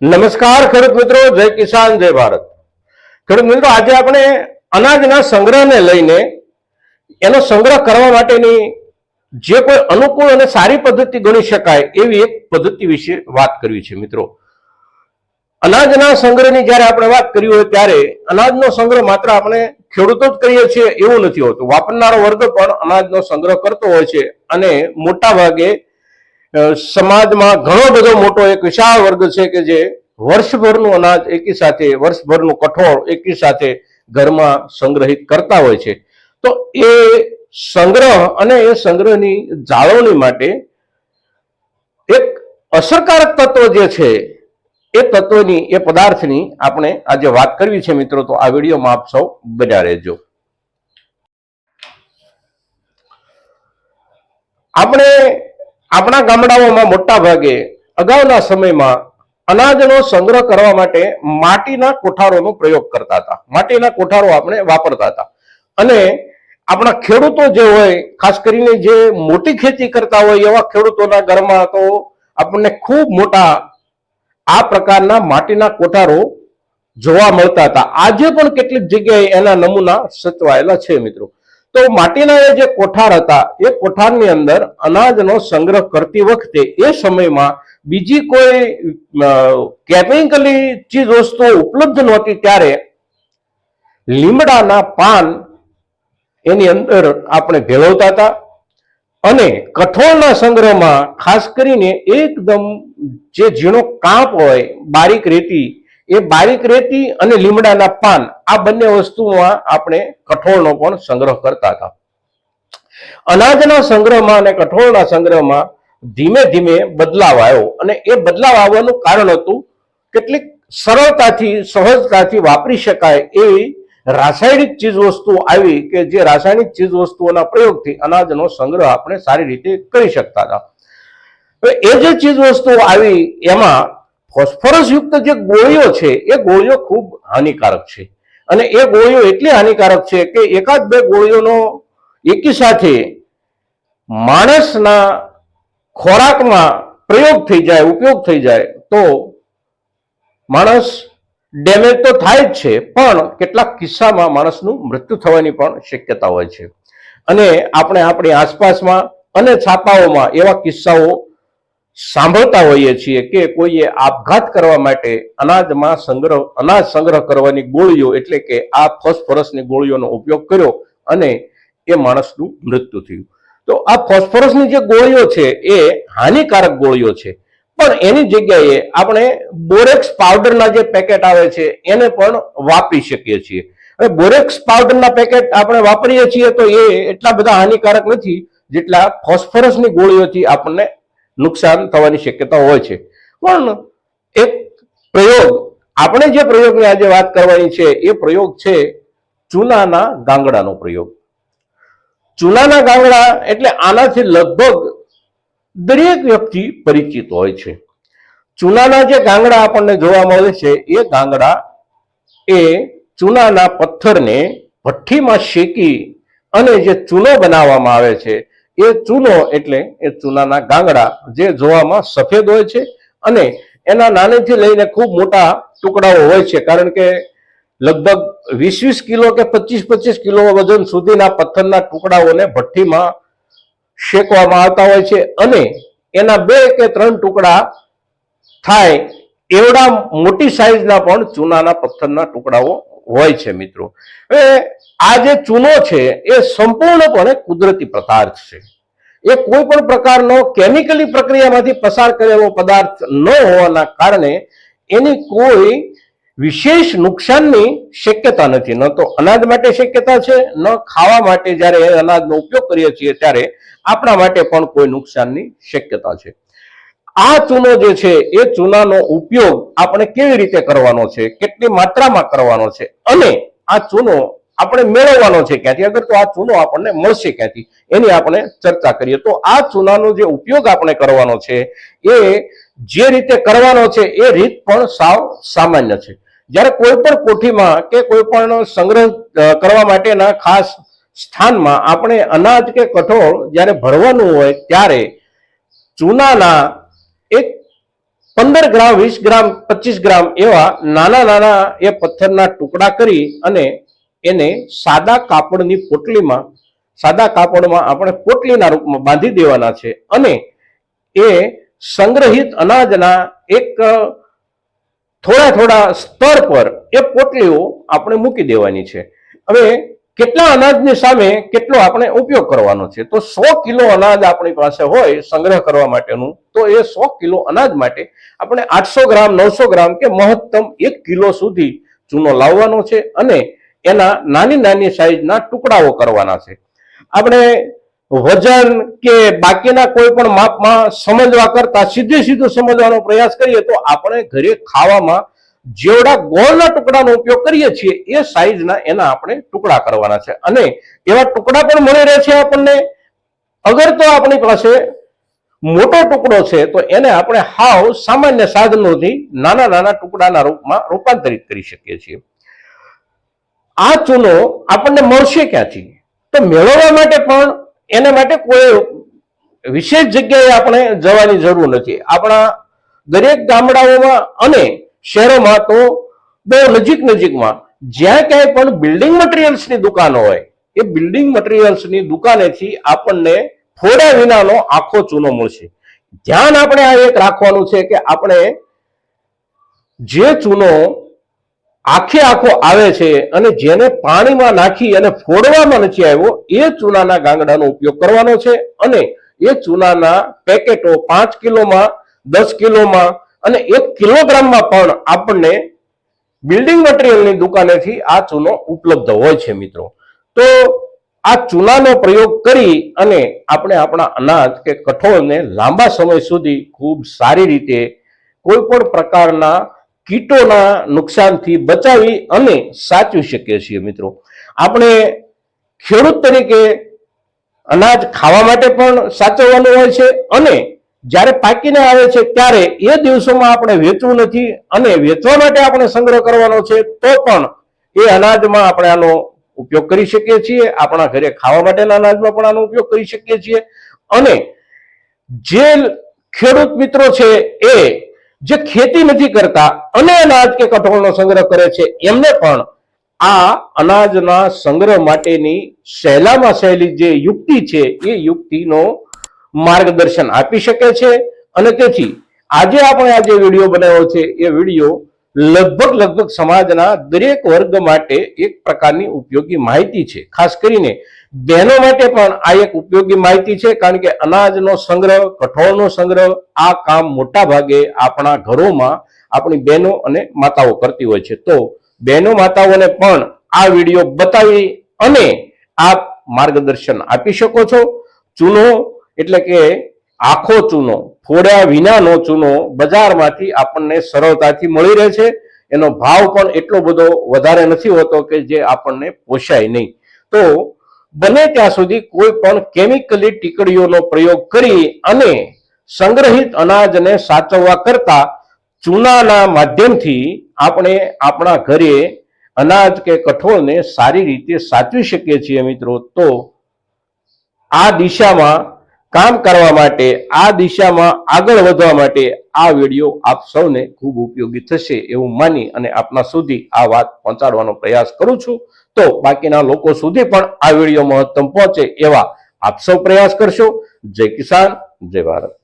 નમસ્કાર ખેડૂત મિત્રો, જય કિસાન, જય ભારત. ખેડૂત મિત્રો, આજે આપણે અનાજના સંગ્રહને લઈને, એનો સંગ્રહ કરવા માટેની જે કોઈ અનુકૂળ અને સારી પદ્ધતિ ગણી શકાય એવી એક પદ્ધતિ વિશે વાત કરવી છે મિત્રો. અનાજના સંગ્રહની જ્યારે આપણે વાત કરી હોય ત્યારે અનાજનો સંગ્રહ માત્ર આપણે ખેડૂતો જ કરીએ છીએ એવું નથી હોતું. વાપરનારો વર્ગ પણ અનાજનો સંગ્રહ કરતો હોય છે અને મોટા ભાગે સમાજમાં ઘણો બધો મોટો એક વિશાળ વર્ગ છે કે જે વર્ષભરનું અનાજ એકી સાથે, વર્ષભરનું કઠોળ એકી સાથે ઘરમાં સંગ્રહિત કરતા હોય છે. તો એ સંગ્રહ અને એ સંગ્રહની જાળવણી માટે એક અસરકારક તત્વ જે છે, એ તત્વની, એ પદાર્થની આપણે આજે વાત કરવી છે મિત્રો. તો આ વિડીયોમાં આપ સૌ બન્યા રહેજો. આપણે આપણા ગામડાઓમાં મોટા ભાગે અગાઉના સમયમાં અનાજનો સંગ્રહ કરવા માટે માટીના કોઠારોનો પ્રયોગ કરતા હતા. માટીના કોઠારો આપણે વાપરતા હતા. અને આપણા ખેડૂતો જે હોય, ખાસ કરીને જે મોટી ખેતી કરતા હોય, એવા ખેડૂતોના ઘરમાં તો આપણને ખૂબ મોટા આ પ્રકારના માટીના કોઠારો જોવા મળતા હતા. આજે પણ કેટલીક જગ્યાએ એના નમૂના સચવાયેલા છે મિત્રો. તો માટીના જે કોઠાર હતા, એ કોઠારની અંદર અનાજનો સંગ્રહ કરતી વખતે એ સમયમાં બીજી કોઈ કેમિકલી ચીજ વસ્તુઓ ઉપલબ્ધ નહોતી ત્યારે લીમડાના પાન એની અંદર આપણે ભેળવતા હતા અને કઠોળના સંગ્રહમાં ખાસ કરીને એકદમ જે ઝીણો કાંપ હોય, બારીક રેતી એ બારીક રેતી અને લીમડાના પાન, આ બંને વસ્તુમાં આપણે કઠોળનો પણ સંગ્રહ કરતા હતા. અનાજના સંગ્રહમાં અને કઠોળના સંગ્રહમાં ધીમે ધીમે બદલાવ આવ્યો અને એ બદલાવ આવવાનું કારણ હતું કેટલીક સરળતાથી, સહજતાથી વાપરી શકાય એવી રાસાયણિક ચીજ વસ્તુ આવી કે જે રાસાયણિક ચીજ વસ્તુઓના પ્રયોગથી અનાજનો સંગ્રહ આપણે સારી રીતે કરી શકતા હતા. એ જે ચીજ વસ્તુઓ આવી, એમાં ફોસ્ફરસ યુક્ત જે ગોળીઓ છે, એ ગોળીઓ ખૂબ હાનિકારક છે. અને એ ગોળીઓ એટલી હાનિકારક છે કે એકાદ બે ગોળીઓનો એકી સાથે માણસના ખોરાકમાં પ્રયોગ થઈ જાય, ઉપયોગ થઈ જાય, તો માણસ ડેમેજ તો થાય જ છે, પણ કેટલાક કિસ્સામાં માણસનું મૃત્યુ થવાની પણ શક્યતા હોય છે. અને આપણે આપણી આસપાસમાં અને છાપાઓમાં એવા કિસ્સાઓ સાંભળતા હોઈએ છીએ કે કોઈએ આપઘાત કરવા માટે અનાજમાં સંગ્રહ, અનાજ સંગ્રહ કરવાની ગોળીઓ એટલે કે આ ફોસ્ફરસની ગોળીઓનો ઉપયોગ કર્યો અને એ માણસનું મૃત્યુ થયું. તો આ ફોસ્ફરસની જે ગોળીઓ છે એ હાનિકારક ગોળીઓ છે. પણ એની જગ્યાએ આપણે બોરેક્સ પાવડરના જે પેકેટ આવે છે એને પણ વાપરી શકીએ છીએ. હવે બોરેક્સ પાવડરના પેકેટ આપણે વાપરીએ છીએ તો એ એટલા બધા હાનિકારક નથી જેટલા ફોસ્ફરસની ગોળીઓથી આપણને નુકસાન થવાની શક્યતા હોય છે. પણ એક પ્રયોગ, આપણે જે પ્રયોગની આજે વાત કરવાની છે, એ પ્રયોગ છે ચૂનાના ગાંગડાનો પ્રયોગ. ચૂનાના ગાંગડા એટલે આનાથી લગભગ દરેક વ્યક્તિ પરિચિત હોય છે. ચૂનાના જે ગાંગડા આપણને જોવા મળે છે, એ ગાંગડા એ ચૂનાના પથ્થરને ભઠ્ઠીમાં શેકી અને જે ચૂનો બનાવવામાં આવે છે એ ચૂનો એટલે એ ચૂનાના ગાંગડા જે જોવામાં સફેદ હોય છે અને એના નાનેથી લઈને ખૂબ મોટા ટુકડાઓ હોય છે. કારણ કે લગભગ વીસ વીસ કિલો કે પચીસ પચીસ કિલો વજન સુધીના પથ્થરના ટુકડાઓને ભઠ્ઠીમાં શેકવામાં આવતા હોય છે અને એના બે કે ત્રણ ટુકડા થાય એવડા મોટી સાઈઝના પણ ચૂનાના પથ્થરના ટુકડાઓ હોય છે મિત્રો. હવે આ જે ચૂનો છે, એ સંપૂર્ણપણે કુદરતી પદાર્થ છે. એ કોઈ પણ પ્રકારનો કેમિકલી પ્રક્રિયામાંથી પસાર કરેલો પદાર્થ ન હોવાના કારણે એની કોઈ વિશેષ નુકસાનની શક્યતા નથી. ન તો અનાજ માટે શક્યતા છે, ન ખાવા માટે જ્યારે અનાજનો ઉપયોગ કરીએ છીએ ત્યારે આપણા માટે પણ કોઈ નુકસાનની શક્યતા છે. આ ચૂનો જે છે, એ ચૂનાનો ઉપયોગ આપણે કેવી રીતે કરવાનો છે? કેટલી માત્રામાં કરવાનો છે? અને આ ચૂનો આપણે મેળવવાનો છે ક્યાંથી? અગર તો આ ચૂનો આપણને મળશે ક્યાંથી? એની આપણે ચર્ચા કરીએ. તો આ ચૂનાનો જે ઉપયોગ આપણે કરવાનો છે, એ જે રીતે કરવાનો છે, એ રીત પણ સાવ સામાન્ય છે. જ્યારે કોઈ પણ કોઠીમાં કે કોઈ પણ સંગ્રહ કરવા માટેના ખાસ સ્થાનમાં આપણે અનાજ કે કઠોળ જ્યારે ભરવાનું હોય ત્યારે ચૂનાના એક પંદર ગ્રામ, વીસ ગ્રામ, પચીસ ગ્રામ એવા નાના નાના એ પથ્થરના ટુકડા કરી અને એને સાદા કાપડની પોટલીમાં, સાદા કાપડમાં આપણે પોટલીના રૂપમાં બાંધી દેવાના છે. અને એ સંગ્રહિત અનાજના એક થોડા થોડા સ્તર પર એ પોટલીઓ આપણે મૂકી દેવાની છે. હવે કેટલા અનાજની સામે કેટલો આપણે ઉપયોગ કરવાનો છે? તો સો કિલો અનાજ આપણી પાસે હોય સંગ્રહ કરવા માટેનું, તો એ સો કિલો અનાજ માટે આપણે આઠસો ગ્રામ, નવસો ગ્રામ કે મહત્તમ એક કિલો સુધી ચૂનો લાવવાનો છે અને એના નાની નાની સાઈઝના ટુકડાઓ કરવાના છે. આપણે વજન કે બાકીના કોઈ પણ માપમાં સમજવા કરતા સીધે સીધું સમજવાનો પ્રયાસ કરીએ તો આપણે ઘરે ખાવામાં જેવડા ગોળના ટુકડાનો ઉપયોગ કરીએ છીએ, એ સાઈઝના એના આપણે ટુકડા કરવાના છે. અને એવા ટુકડા પણ મળી રહે છે આપણને. અગર તો આપણી પાસે મોટો ટુકડો છે, તો એને આપણે હાવ સામાન્ય સાધનોથી નાના નાના ટુકડાના રૂપમાં રૂપાંતરિત કરી શકીએ છીએ. આ ચૂનો આપણને મળશે ક્યાંથી? તો મેળવવા માટે પણ એને માટે કોઈ વિશેષ જગ્યાએ આપણે જવાની જરૂર નથી. આપણા દરેક ગામડાઓમાં અને શહેરોમાં તો બહુ નજીક નજીકમાં જ્યાં ક્યાંય પણ બિલ્ડિંગ મટીરિયલ્સની દુકાનો હોય, એ બિલ્ડિંગ મટીરિયલ્સની દુકાનેથી આપણને ફોડા વિનાનો આખો ચૂનો મળશે. ધ્યાન આપણે આ એક રાખવાનું છે કે આપણે જે ચૂનો આખે આખો આવે છે અને જેને પાણીમાં નાખી અને ફોડવામાં નથી આવ્યો, એ ચૂનાના ગાંગડાનો ઉપયોગ કરવાનો છે અને એ ચૂનાના પેકેટો પાંચ કિલોમાં, દસ કિલોમાં અને એક કિલોગ્રામમાં પણ આપણને બિલ્ડિંગ મટીરિયલની દુકાનેથી આ ચૂનો ઉપલબ્ધ હોય છે મિત્રો. તો આ ચૂનાનો પ્રયોગ કરી અને આપણે આપણા અનાજ કે કઠોળને લાંબા સમય સુધી ખૂબ સારી રીતે કોઈ પણ પ્રકારના કીટોના નુકસાનથી બચાવી અને સાચવી શકીએ છીએ મિત્રો. આપણે ખેડૂત તરીકે અનાજ ખાવા માટે પણ સાચવવાનું હોય છે અને જ્યારે પાકીને આવે છે ત્યારે એ દિવસોમાં આપણે વેચવું નથી અને વેચવા માટે આપણે સંગ્રહ કરવાનો છે, તો પણ એ અનાજમાં આપણે આનો ઉપયોગ કરી શકીએ છીએ, આપણા ઘરે ખાવા માટેના અનાજમાં પણ આનો ઉપયોગ કરી શકીએ છીએ. અને જે ખેડૂત મિત્રો છે એ જે ખેતી નથી કરતા અને અનાજ કે કઠોળનો સંગ્રહ કરે છે, એમને પણ આ અનાજના સંગ્રહ માટેની સહેલામાં સહેલી જે યુક્તિ છે, એ યુક્તિનો માર્ગદર્શન આપી શકે છે અને તેથી આજે આપણે આ જે વીડિયો બનાવ્યો છે, એ વીડિયો લગભગ લગભગ સમાજના દરેક વર્ગ માટે એક પ્રકારની ઉપયોગી માહિતી છે. ખાસ કરીને બહેનો માટે પણ આ એક ઉપયોગી માહિતી છે, કારણ કે અનાજનો સંગ્રહ, કઠોળનો સંગ્રહ, આ કામ મોટા ભાગે આપણા ઘરોમાં આપણી બહેનો અને માતાઓ કરતી હોય છે. તો બહેનો માતાઓને પણ આ વીડિયો બતાવી અને આપ માર્ગદર્શન આપી શકો છો. ચૂનો એટલે કે આખો ચૂનો, ફોડ્યા વિનાનો ચૂનો બજારમાંથી આપણને સરળતાથી મળી રહે છે. એનો ભાવ પણ એટલો બધો વધારે નથી હોતો કે જે આપણને પોષાય નહીં. તો બને ત્યાં સુધી કોઈ પણ કેમિકલી ટીકડીઓનો પ્રયોગ કરી અને સંગ્રહિત અનાજને સાચવવા કરતા ચૂનાના માધ્યમથી આપણે આપણા ઘરે અનાજ કે કઠોળને સારી રીતે સાચવી શકીએ છીએ મિત્રો. તો આ દિશામાં કામ કરવા માટે, આ દિશામાં આગળ વધવા માટે આ વીડિયો આપ સૌને ખૂબ ઉપયોગી થશે એવું માની અને આપના સુધી આ વાત પહોંચાડવાનો પ્રયાસ કરું છું. તો બાકીના લોકો સુધી પણ આ વીડિયો મહત્તમ પહોંચે એવા આપ સૌ પ્રયાસ કરશો. જય કિસાન, જય ભારત.